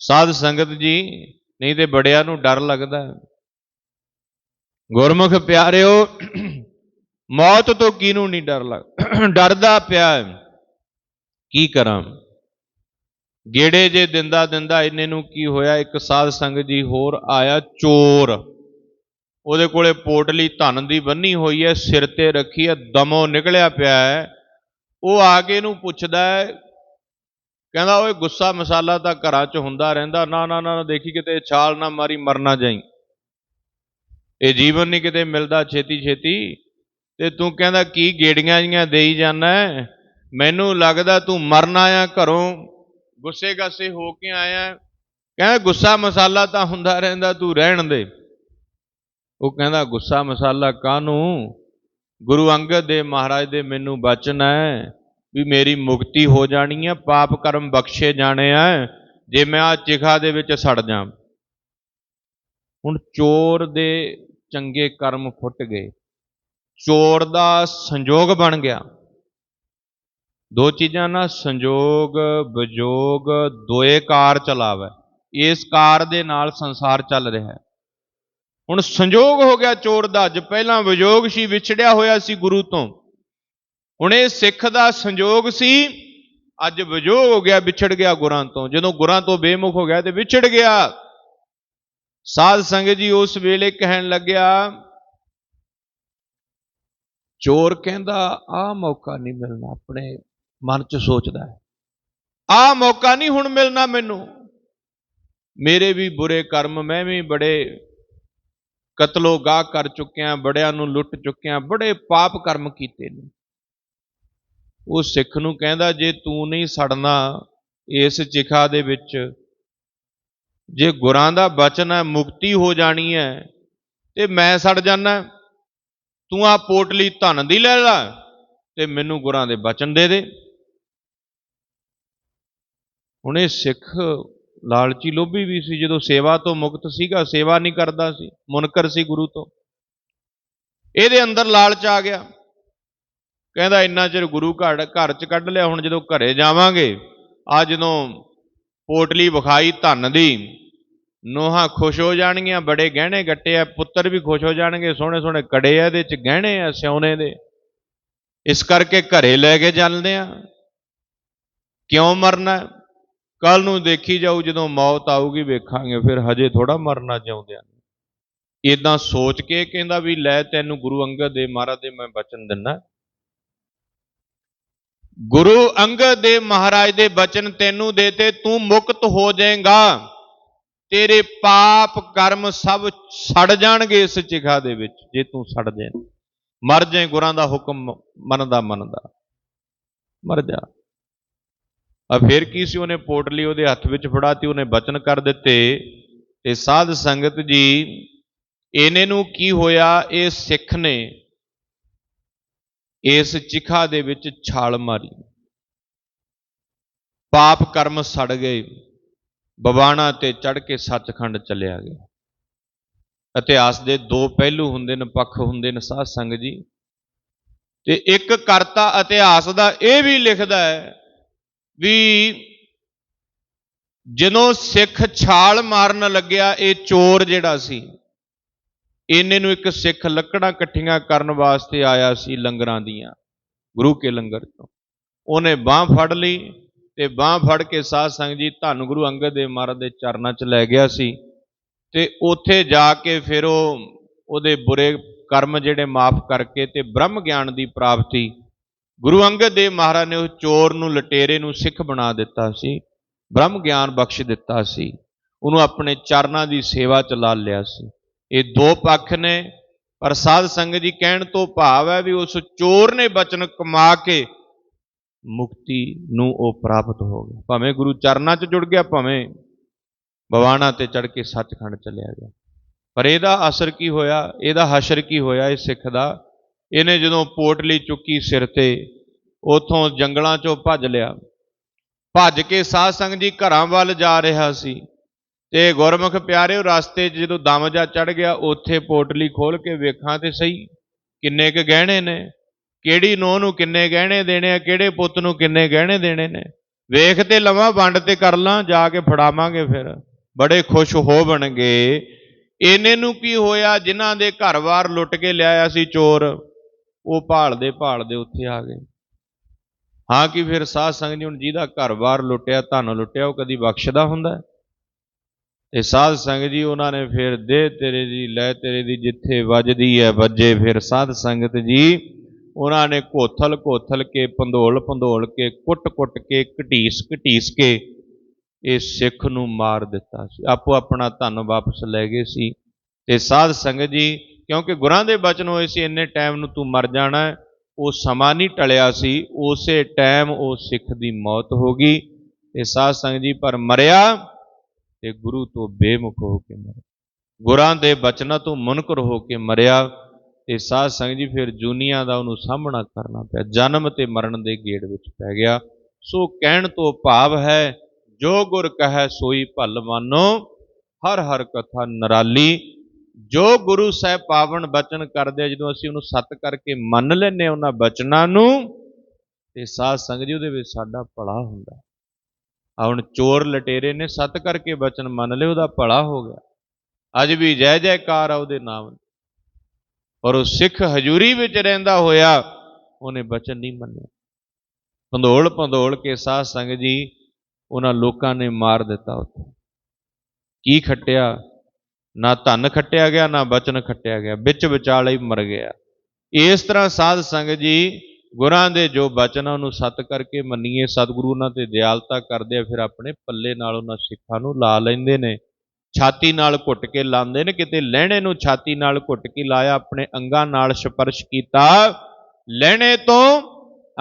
ਸਾਧ ਸੰਗਤ ਜੀ, ਨਹੀਂ ਤੇ ਬੜਿਆਂ ਨੂੰ ਡਰ ਲੱਗਦਾ ਗੁਰਮੁਖ ਪਿਆਰਿਓ, ਮੌਤ ਤੋਂ ਕਿਹਨੂੰ ਨਹੀਂ ਡਰ ਲੱਗ, ਡਰਦਾ ਪਿਆ ਕੀ ਕਰਾਂ? ਗੇੜੇ ਜੇ ਦਿੰਦਾ ਦਿੰਦਾ ਇੰਨੇ ਨੂੰ ਕੀ ਹੋਇਆ? ਇੱਕ ਸਾਧ ਸੰਗਤ ਜੀ ਹੋਰ ਆਇਆ, ਚੋਰ। ਉਹਦੇ ਕੋਲੇ ਪੋਟਲੀ ਧਨ ਦੀ ਬੰਨੀ ਹੋਈ ਹੈ, ਸਿਰ ਤੇ ਰੱਖੀ ਹੈ, ਦਮੋਂ ਨਿਕਲਿਆ ਪਿਆ ਹੈ। ਉਹ ਆ ਕੇ ਇਹਨੂੰ ਪੁੱਛਦਾ ਹੈ ਕਹਿੰਦਾ ਓਏ ਗੁੱਸਾ ਮਸਾਲਾ ਤਾਂ ਘਰਾਂ 'ਚ ਹੁੰਦਾ ਰਹਿੰਦਾ, ਨਾ ਨਾ ਨਾ ਦੇਖੀ ਕਿਤੇ ਛਾਲ ਨਾ ਮਾਰੀ ਮਰਨਾ ਜਾਈ। ਇਹ ਜੀਵਨ ਨਹੀਂ ਕਿਤੇ ਮਿਲਦਾ ਛੇਤੀ ਛੇਤੀ। ਤੇ ਤੂੰ ਕਹਿੰਦਾ ਕੀ ਗੇੜੀਆਂ ਜੀਆਂ ਦੇਈ ਜਾਂਦਾ ਮੈਨੂੰ ਲੱਗਦਾ ਤੂੰ ਮਰਨਾ ਆ ਘਰੋਂ। ਗੁੱਸੇ ਗਾਸੇ ਹੋ ਕੇ ਆਇਆ। ਕਹਿੰਦਾ ਗੁੱਸਾ ਮਸਾਲਾ ਤਾਂ ਹੁੰਦਾ ਰਹਿੰਦਾ ਤੂੰ ਰਹਿਣ ਦੇ। ਉਹ ਕਹਿੰਦਾ ਗੁੱਸਾ ਮਸਾਲਾ ਕਾਹਨੂੰ? ਗੁਰੂ ਅੰਗਦ ਦੇਵ ਮਹਾਰਾਜ ਦੇ ਮੈਨੂੰ ਬਚਨ ਹੈ ਵੀ ਮੇਰੀ ਮੁਕਤੀ ਹੋ ਜਾਣੀ ਹੈ, ਪਾਪ ਕਰਮ ਬਖਸ਼ੇ ਜਾਣੇ ਆ, ਜੇ ਮੈਂ ਆ ਚਿਖਾ ਦੇ ਵਿੱਚ ਸੜ ਜਾ ਹੁਣ ਚੋਰ ਦੇ ਚੰਗੇ ਕਰਮ ਫੁੱਟ ਗਏ। ਚੋਰ ਦਾ ਸੰਜੋਗ ਬਣ ਗਿਆ। ਦੋ ਚੀਜ਼ਾਂ ਨਾ, ਸੰਜੋਗ, ਵਿਜੋਗ, ਦੋਏ ਕਾਰ ਚਲਾਵੇ। ਇਸ ਕਾਰ ਦੇ ਨਾਲ ਸੰਸਾਰ ਚੱਲ ਰਿਹਾ। ਹੈ ਹੁਣ ਸੰਜੋਗ ਹੋ ਗਿਆ ਚੋਰ ਦਾ। ਅੱਜ ਪਹਿਲਾਂ ਵਿਜੋਗ ਸੀ, ਵਿਛੜਿਆ ਹੋਇਆ ਸੀ ਗੁਰੂ ਤੋਂ। ਹੁਣ ਇਹ ਸਿੱਖ ਦਾ ਸੰਜੋਗ ਸੀ, ਅੱਜ ਵਿਜੋਗ ਹੋ ਗਿਆ, ਵਿਛੜ ਗਿਆ ਗੁਰਾਂ ਤੋਂ। ਜਦੋਂ ਗੁਰਾਂ ਤੋਂ ਬੇਮੁਖ ਹੋ ਗਿਆ ਤੇ ਵਿਛੜ ਗਿਆ। ਸਾਧ ਸੰਗਤ ਜੀ ਉਸ ਵੇਲੇ ਕਹਿਣ ਲੱਗਿਆ, ਚੋਰ ਕਹਿੰਦਾ, ਆ ਮੌਕਾ ਨਹੀਂ ਮਿਲਣਾ, ਆਪਣੇ ਮਨ 'ਚ ਸੋਚਦਾ ਹੈ। ਆ ਮੌਕਾ ਨਹੀਂ ਹੁਣ ਮਿਲਣਾ ਮੈਨੂੰ। ਮੇਰੇ ਵੀ ਬੁਰੇ ਕਰਮ, ਮੈਂ ਵੀ ਬੜੇ ਕਤਲੋ ਗਾਹ ਕਰ ਚੁੱਕਿਆ, ਬੜਿਆਂ ਨੂੰ ਲੁੱਟ ਚੁੱਕਿਆ, ਬੜੇ ਪਾਪ ਕਰਮ ਕੀਤੇ ਨੇ। ਉਹ ਸਿੱਖ ਨੂੰ ਕਹਿੰਦਾ, ਜੇ ਤੂੰ ਨਹੀਂ ਸੜਨਾ ਇਸ ਚਿਖਾ ਦੇ ਵਿੱਚ, ਜੇ ਗੁਰਾਂ ਦਾ ਬਚਨ ਹੈ, ਮੁਕਤੀ ਹੋ ਜਾਣੀ ਹੈ, ਤੇ ਮੈਂ ਸੜ ਜਾਣਾ ਤੂੰ ਆ ਪੋਟਲੀ ਧਨ ਦੀ ਲੈ ਲੈ ਤੇ ਮੈਨੂੰ ਗੁਰਾਂ ਦੇ ਬਚਨ ਦੇ ਦੇ। ਹੁਣ ਇਹ ਸਿੱਖ ਲਾਲਚੀ ਲੋਭੀ ਵੀ ਸੀ, ਜਦੋਂ ਸੇਵਾ ਤੋਂ ਮੁਕਤ ਸੀਗਾ, ਸੇਵਾ ਨਹੀਂ ਕਰਦਾ ਸੀ, ਮੁਨਕਰ ਸੀ ਗੁਰੂ ਤੋਂ। ਇਹਦੇ ਅੰਦਰ ਲਾਲਚ ਆ ਗਿਆ। ਕਹਿੰਦਾ ਇੰਨਾ ਚਿਰ ਗੁਰੂ ਘਰ ਘਰ ਚ ਕੱਢ ਲਿਆ, ਹੁਣ ਜਦੋਂ ਘਰੇ ਜਾਵਾਂਗੇ ਆ ਜਦੋਂ ਪੋਟਲੀ ਵਿਖਾਈ ਧਨ ਦੀ। ਨੋਹਾਂ ਖੁਸ਼ ਹੋ ਜਾਣਗੀਆਂ, ਬੜੇ ਗਹਿਣੇ ਗੱਟੇ ਆ, ਪੁੱਤਰ ਵੀ ਖੁਸ਼ ਹੋ ਜਾਣਗੇ ਸੋਹਣੇ ਸੋਹਣੇ ਕੜੇ ਆ ਇਹਦੇ ਚ, ਗਹਿਣੇ ਆ ਸਿਉਨੇ ਦੇ। ਇਸ ਕਰਕੇ ਘਰੇ ਲੈ ਕੇ ਚੱਲਦੇ ਆ। ਕਿਉਂ ਮਰਨਾ? ਕੱਲ ਨੂੰ ਦੇਖੀ ਜਾਊ, ਜਦੋਂ ਮੌਤ ਆਊਗੀ, ਵੇਖਾਂਗੇ, ਫਿਰ ਹਜੇ ਥੋੜਾ ਮਰਨਾ ਚਾਹੁੰਦੇ ਆ ਇਦਾਂ ਸੋਚ ਕੇ ਕਹਿੰਦਾ ਵੀ ਲੈ ਤੈਨੂੰ ਗੁਰੂ ਅੰਗਦ ਦੇਵ ਮਹਾਰਾਜ ਦੇ, ਮੈਂ ਬਚਨ ਦਿੰਨਾ ਗੁਰੂ ਅੰਗਦ ਦੇਵ ਮਹਾਰਾਜ ਦੇ ਬਚਨ ਤੈਨੂੰ ਦੇਤੇ ਤੂੰ ਮੁਕਤ ਹੋ ਜਾਏਗਾ। ਤੇਰੇ ਪਾਪ ਕਰਮ ਸਭ ਸੜ ਜਾਣਗੇ ਇਸ ਚਿਖਾ ਦੇ ਵਿੱਚ, ਜੇ ਤੂੰ ਸੜ ਜਾਏ। ਮਰ ਜਾਏ ਗੁਰਾਂ ਦਾ ਹੁਕਮ, ਮੰਨਦਾ ਮੰਨਦਾ। ਮਰ ਜਾ। ਆ ਫਿਰ ਕੀ ਸੀ ਉਹਨੇ ਪੋਟਲੀ ਉਹਦੇ ਹੱਥ ਵਿੱਚ ਫੜਾਤੀ, ਉਹਨੇ ਬਚਨ ਕਰ ਦਿੱਤੇ। ਤੇ ਸਾਧ ਸੰਗਤ ਜੀ, ਇਹਨੇ ਨੂੰ ਕੀ ਹੋਇਆ? ਇਹ ਸਿੱਖ ਨੇ ਇਸ ਚਿਖਾ ਦੇ ਵਿੱਚ ਛਾਲ ਮਾਰੀ। ਪਾਪ ਕਰਮ ਸੜ ਗਏ। ਬਵਾਣਾ ਤੇ ਚੜ ਕੇ ਸੱਚਖੰਡ ਚੱਲਿਆ ਗਿਆ। ਇਤਿਹਾਸ ਦੇ ਦੋ ਪਹਿਲੂ ਹੁੰਦੇ ਨੇ, ਪੱਖ ਹੁੰਦੇ ਨੇ, ਸਾਧ ਸੰਗਤ ਜੀ। ਤੇ ਇੱਕ ਕਰਤਾ ਇਤਿਹਾਸ ਦਾ ਇਹ ਵੀ ਲਿਖਦਾ ਹੈ ਵੀ ਜਦੋਂ ਸਿੱਖ ਛਾਲ ਮਾਰਨ ਲੱਗਿਆ, ਇਹ ਚੋਰ ਜਿਹੜਾ ਸੀ ਇਹਨੇ ਨੂੰ ਇੱਕ ਸਿੱਖ ਲੱਕੜਾਂ ਇਕੱਠੀਆਂ ਕਰਨ ਵਾਸਤੇ ਆਇਆ ਸੀ ਲੰਗਰਾਂ ਦੀਆਂ, ਗੁਰੂ ਕੇ ਲੰਗਰ ਤੋਂ। ਉਹਨੇ ਬਾਹ ਫੜ ਲਈ ਤੇ ਬਾਹ ਫੜ ਕੇ ਸਾਧ ਸੰਗਤ ਜੀ ਧੰਨ ਗੁਰੂ ਅੰਗਦ ਦੇਵ ਮਹਾਰਾਜ ਦੇ ਚਰਨਾਂ 'ਚ ਲੈ ਗਿਆ ਸੀ ਤੇ ਉੱਥੇ ਜਾ ਕੇ ਫਿਰ ਉਹ ਉਹਦੇ ਬੁਰੇ ਕਰਮ ਜਿਹੜੇ ਮਾਫ ਕਰਕੇ ਤੇ ਬ੍ਰਹਮ ਗਿਆਨ ਦੀ ਪ੍ਰਾਪਤੀ ਗੁਰੂ ਅੰਗਦ ਦੇਵ ਮਹਾਰਾਜ ਨੇ ਉਹ ਚੋਰ ਨੂੰ, ਲਟੇਰੇ ਨੂੰ ਸਿੱਖ ਬਣਾ ਦਿੱਤਾ ਸੀ, ਬ੍ਰਹਮ ਗਿਆਨ ਬਖਸ਼ ਦਿੱਤਾ ਸੀ, ਉਹਨੂੰ ਆਪਣੇ ਚਰਨਾਂ ਦੀ ਸੇਵਾ ਚ ਲਾ ਲਿਆ ਸੀ। ਇਹ ਦੋ ਪੱਖ ਨੇ, ਪਰ ਸਾਧ ਸੰਗਤ ਜੀ ਕਹਿਣ ਤੋਂ ਭਾਵ ਹੈ ਵੀ ਉਸ ਚੋਰ ਨੇ ਬਚਨ ਕਮਾ ਕੇ ਮੁਕਤੀ ਨੂੰ ਉਹ ਪ੍ਰਾਪਤ ਹੋ ਗਿਆ। ਭਾਵੇਂ ਗੁਰੂ ਚਰਨਾਂ 'ਚ ਜੁੜ ਗਿਆ, ਭਾਵੇਂ ਬਵਾਣਾ ਤੇ ਚੜ ਕੇ ਸੱਚਖੰਡ ਚਲਿਆ ਗਿਆ। ਪਰ ਇਹਦਾ ਅਸਰ ਕੀ ਹੋਇਆ? ਇਹਦਾ ਹਸ਼ਰ ਕੀ ਹੋਇਆ? ਇਹ ਸਿੱਖ ਦਾ? ਇਹਨੇ ਜਦੋਂ ਪੋਟਲੀ ਚੁੱਕੀ ਸਿਰ ਤੇ, ਉਥੋਂ ਜੰਗਲਾਂ 'ਚੋਂ ਭੱਜ ਲਿਆ। ਭੱਜ ਕੇ ਸਾਧ ਸੰਗਤ ਜੀ ਘਰਾਂ ਵੱਲ ਜਾ ਰਿਹਾ ਸੀ। ਤੇ ਗੁਰਮੁਖ ਪਿਆਰਿਓ, ਰਸਤੇ 'ਚ ਜਦੋਂ ਦਮ ਜਾ ਚੜ ਗਿਆ, ਉੱਥੇ ਪੋਟਲੀ ਖੋਲ ਕੇ ਵੇਖਾਂ ਤੇ ਸਹੀ ਕਿੰਨੇ ਕ ਗਹਿਣੇ ਨੇ, ਕਿਹੜੀ ਨੋਹ ਨੂੰ ਕਿੰਨੇ ਗਹਿਣੇ ਦੇਣੇ ਆ, ਕਿਹੜੇ ਪੁੱਤ ਨੂੰ ਕਿੰਨੇ ਗਹਿਣੇ ਦੇਣੇ ਨੇ। ਵੇਖ ਤੇ ਲਵਾਂ, ਵੰਡ ਤੇ ਕਰ ਲਾਂ, ਜਾ ਕੇ ਫੜਾਵਾਂਗੇ ਫਿਰ। ਬੜੇ ਖੁਸ਼ ਹੋ ਬਣਗੇ। ਇਹਨੇ ਨੂੰ ਕੀ ਹੋਇਆ, ਜਿਨ੍ਹਾਂ ਦੇ ਘਰ-ਬਾਰ ਲੁੱਟ ਕੇ ਲਿਆਇਆ ਸੀ ਚੋਰ, ਉਹ ਭਾਲਦੇ ਭਾਲਦੇ ਉੱਥੇ ਆ ਗਏ। ਹਾਂ ਕਿ ਫਿਰ ਸਾਧ ਸੰਗਤ ਜੀ, ਹੁਣ ਜਿਹਦਾ ਘਰ-ਬਾਰ ਲੁੱਟਿਆ, ਧਨ ਲੁੱਟਿਆ, ਉਹ ਕਦੀ ਬਖਸ਼ਦਾ ਹੁੰਦਾ? ਹੈ? ਸਾਧ ਸੰਗ ਜੀ, ਉਹਨਾਂ ਨੇ ਫਿਰ ਦੇ ਤੇਰੇ ਦੀ, ਲੈ ਤੇਰੇ ਦੀ ਜਿੱਥੇ ਵੱਜਦੀ ਹੈ, ਵੱਜੇ ਫਿਰ ਸਾਧ ਸੰਗਤ ਜੀ। ਉਹਨਾਂ ਨੇ ਕੋਥਲ ਕੋਥਲ ਕੇ, ਪੰਧੋਲ ਪੰਧੋਲ ਕੇ, ਕੁੱਟ ਕੁੱਟ ਕੇ, ਘਟੀਸ ਘਟੀਸ ਕੇ ਇਹ ਸਿੱਖ ਨੂੰ ਮਾਰ ਦਿੱਤਾ ਸੀ। ਆਪੋ ਆਪਣਾ ਧਨ ਵਾਪਸ ਲੈ ਗਏ ਸੀ। ਤੇ ਸਾਧ ਸੰਗਤ ਜੀ, ਕਿਉਂਕਿ ਗੁਰਾਂ ਦੇ ਬਚਨ ਹੋਏ ਸੀ, ਇੰਨੇ ਟਾਈਮ ਨੂੰ ਤੂੰ ਮਰ ਜਾਣਾ ਉਹ ਸਮਾਂ ਨਹੀਂ ਟਲਿਆ ਸੀ, ਉਸੇ ਟਾਈਮ ਉਹ ਸਿੱਖ ਦੀ ਮੌਤ ਹੋ ਗਈ। ਤੇ ਸਾਧ ਸੰਗਤ ਜੀ, ਪਰ ਮਰਿਆ ਤੇ ਗੁਰੂ ਤੋਂ ਬੇਮੁਖ ਹੋ ਕੇ ਮਰਿਆ ਗੁਰਾਂ ਦੇ ਬਚਨਾਂ ਤੋਂ ਮੁਨਕਰ ਹੋ ਕੇ ਮਰਿਆ ਤੇ ਸਾਧ ਸੰਗਤ ਜੀ ਫਿਰ ਜੂਨੀਆਂ ਦਾ ਉਹਨੂੰ ਸਾਹਮਣਾ ਕਰਨਾ ਪਿਆ। ਜਨਮ ਤੇ ਮਰਨ ਦੇ ਗੇੜ ਵਿੱਚ ਪੈ ਗਿਆ। ਸੋ ਕਹਿਣ ਤੋਂ ਭਾਵ ਹੈ ਜੋ ਗੁਰ ਕਹੈ ਸੋਈ ਭਲ ਮਾਨੋ ਹਰ ਹਰ ਕਥਾ ਨਰਾਲੀ। ਜੋ ਗੁਰੂ ਸਾਹਿਬ ਪਾਵਨ ਬਚਨ ਕਰਦੇ ਆ, ਜਦੋਂ ਅਸੀਂ ਉਹਨੂੰ ਸਤ ਕਰਕੇ ਮੰਨ ਲੈਨੇ ਆ ਉਹਨਾਂ ਬਚਨਾਂ ਨੂੰ ਤੇ ਸਾਧ ਸੰਗਤ ਜੀ ਉਹਦੇ ਵਿੱਚ ਸਾਡਾ ਭਲਾ ਹੁੰਦਾ। ਆ ਹੁਣ ਚੋਰ ਲਟੇਰੇ ਨੇ ਸਤ ਕਰਕੇ ਬਚਨ ਮੰਨ ਲਿਆ ਉਹਦਾ ਭਲਾ ਹੋ ਗਿਆ। ਅੱਜ ਵੀ ਜੈ ਜੈਕਾਰ ਆ ਉਹਦੇ ਨਾਮ ਪਰ ਉਹ ਸਿੱਖ ਹਜੂਰੀ ਵਿੱਚ ਰਹਿੰਦਾ ਹੋਇਆ, ਉਹਨੇ ਬਚਨ ਨਹੀਂ ਮੰਨਿਆ। ਪੰਧੋਲ ਪੰਧੋਲ ਕੇ ਸਾਧ ਸੰਗਤ ਜੀ, ਉਹਨਾਂ ਲੋਕਾਂ ਨੇ ਮਾਰ ਦਿੱਤਾ ਉੱਥੇ। ਕੀ ਖੱਟਿਆ? ਨਾ ਧਨ ਖੱਟਿਆ ਗਿਆ, ਨਾ ਬਚਨ ਖੱਟਿਆ ਗਿਆ। ਵਿੱਚ ਵਿਚਾਲੇ ਹੀ ਮਰ ਗਿਆ। ਇਸ ਤਰ੍ਹਾਂ ਸਾਧ ਸੰਗਤ ਜੀ ਗੁਰਾਂ ਦੇ ਜੋ ਬਚਨ ਆ ਉਹਨੂੰ ਸਤ ਕਰਕੇ ਮੰਨੀਏ, ਸਤਿਗੁਰੂ ਉਹਨਾਂ ਤੇ ਦਿਆਲਤਾ ਕਰਦੇ ਆ, ਫਿਰ ਆਪਣੇ ਪੱਲੇ ਨਾਲ ਉਹਨਾਂ ਸਿੱਖਾਂ ਨੂੰ ਲਾ ਲੈਂਦੇ ਨੇ। ਛਾਤੀ ਨਾਲ ਘੁੱਟ ਕੇ ਲਾਉਂਦੇ ਨੇ, ਕਿਤੇ ਲਹਿਣੇ ਨੂੰ ਛਾਤੀ ਨਾਲ ਘੁੱਟ ਕੇ ਲਾਇਆ, ਆਪਣੇ ਅੰਗਾਂ ਨਾਲ ਸਪਰਸ਼ ਕੀਤਾ ਲਹਿਣੇ ਤੋਂ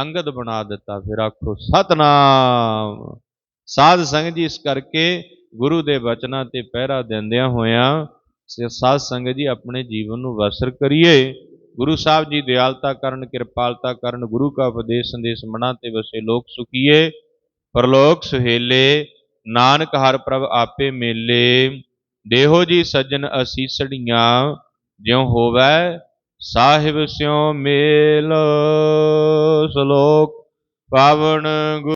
ਅੰਗਦ ਬਣਾ ਦਿੱਤਾ, ਫਿਰ ਆਖੋ, ਸਤਨਾਮ। ਸਾਧ ਸੰਗਤ ਜੀ, ਇਸ ਕਰਕੇ ਗੁਰੂ ਦੇ ਬਚਨਾਂ ਤੇ ਪਹਿਰਾ ਦਿੰਦਿਆਂ ਹੋਇਆਂ ਸਾਧ ਸੰਗਤ ਜੀ, ਆਪਣੇ ਜੀਵਨ ਨੂੰ ਵਸਰ ਕਰੀਏ। ਗੁਰੂ ਸਾਹਿਬ ਜੀ ਦਿਆਲਤਾ ਕਰਨ, ਕਿਰਪਾਲਤਾ ਕਰਨ, ਗੁਰੂ ਕਾ ਉਪਦੇਸ਼ ਸੰਦੇਸ਼ ਮਨਾਂ ਤੇ ਵਸੇ ਲੋਕ ਸੁਖੀਏ। ਪਰਲੋਕ ਸੁਹੇਲੇ, ਨਾਨਕ ਹਰ ਪ੍ਰਭ ਆਪੇ ਮੇਲੇ। ਦੇਹੋ ਜੀ ਸੱਜਣ ਅਸੀਸੜੀਆਂ ਜਿਉ ਹੋਵੈ ਸਾਹਿਬ ਸਿਉ ਮੇਲ। ਸ਼ਲੋਕ ਪਾਵਨ ਗੁ-